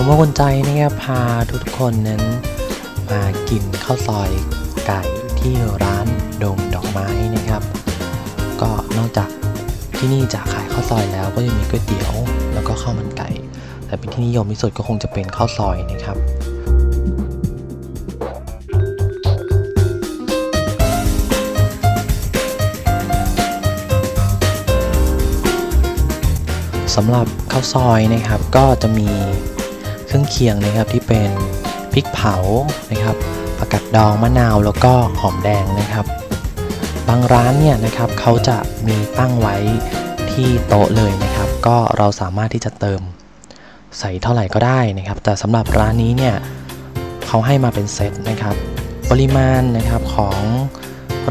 ผมว่าคนใจนะครับพาทุกคนนั้น มากินข้าวซอยไก่ที่ร้านดมดอกไม้นะครับ ก็นอกจากที่นี่จะขายข้าวซอยแล้วก็ยังมีก๋วยเตี๋ยว แล้วก็ข้าวมันไก่แต่เป็นที่นิยมที่สุดก็คงจะเป็นข้าวซอยนะครับสำหรับข้าวซอยนะครับก็จะมี เคียงนะครับที่เป็นพริกเผานะครับผักกาดดองมะนาวแล้วก็หอมแดงนะครับ บางร้านเนี่ยนะครับเขาจะมีตั้งไว้ที่โต๊ะเลยนะครับ ก็เราสามารถที่จะเติมใส่เท่าไหร่ก็ได้นะครับ แต่สำหรับร้านนี้เนี่ยเขาให้มาเป็นเซตนะครับ ปริมาณนะครับของ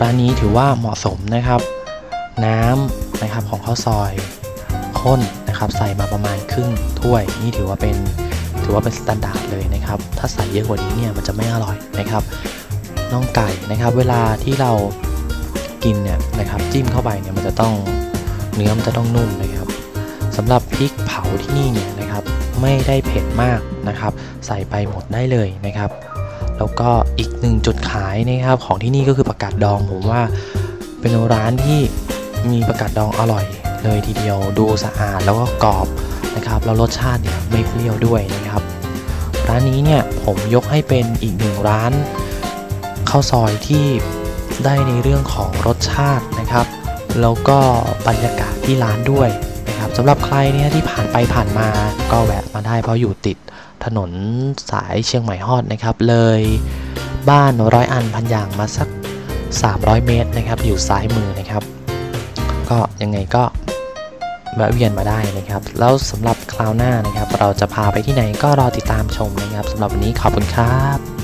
ร้านนี้ถือว่าเหมาะสมนะครับ น้ำนะครับของข้าวซอยข้นนะครับ ใส่มาประมาณครึ่งถ้วยนี่ถือว่าเป็น ถือว่าเป็นสแตนดาร์ดเลยนะครับ ถ้าใส่เยอะกว่านี้เนี่ยมันจะไม่อร่อยนะครับน่องไก่นะครับ เวลาที่เรากินเนี่ยนะครับจิ้มเข้าไปเนี่ยมันจะต้องเนื้อมันจะต้องนุ่มนะครับสำหรับพริกเผาที่นี่เนี่ยนะครับ ไม่ได้เผ็ดมากนะครับ ใส่ไปหมดได้เลยนะครับ แล้วก็อีกหนึ่งจุดขายนะครับของที่นี่ก็คือผักกาดดองผมว่าเป็นร้านที่มีผักกาดดองอร่อยเลยทีเดียวดูสะอาดแล้วก็กรอบ นะครับแล้วรสชาติเนี่ยไม่เปรี้ยวด้วยนะครับ ร้านนี้เนี่ยผมยกให้เป็นอีกหนึ่งร้านข้าวซอยที่ได้ในเรื่องของรสชาตินะครับ แล้วก็บรรยากาศที่ร้านด้วยนะครับสำหรับใครเนี่ยที่ผ่านไปผ่านมาก็แวะมาได้เพราะอยู่ติดถนนสายเชียงใหม่ฮอดนะครับ เลยบ้านร้อยอันพันยางมาสัก 300 เมตรนะครับ อยู่ซ้ายมือนะครับ ก็ยังไงก็ แวะเวียนมาได้นะครับ แล้วสำหรับคราวหน้านะครับ เราจะพาไปที่ไหนก็รอติดตามชมนะครับสำหรับวันนี้ขอบคุณครับ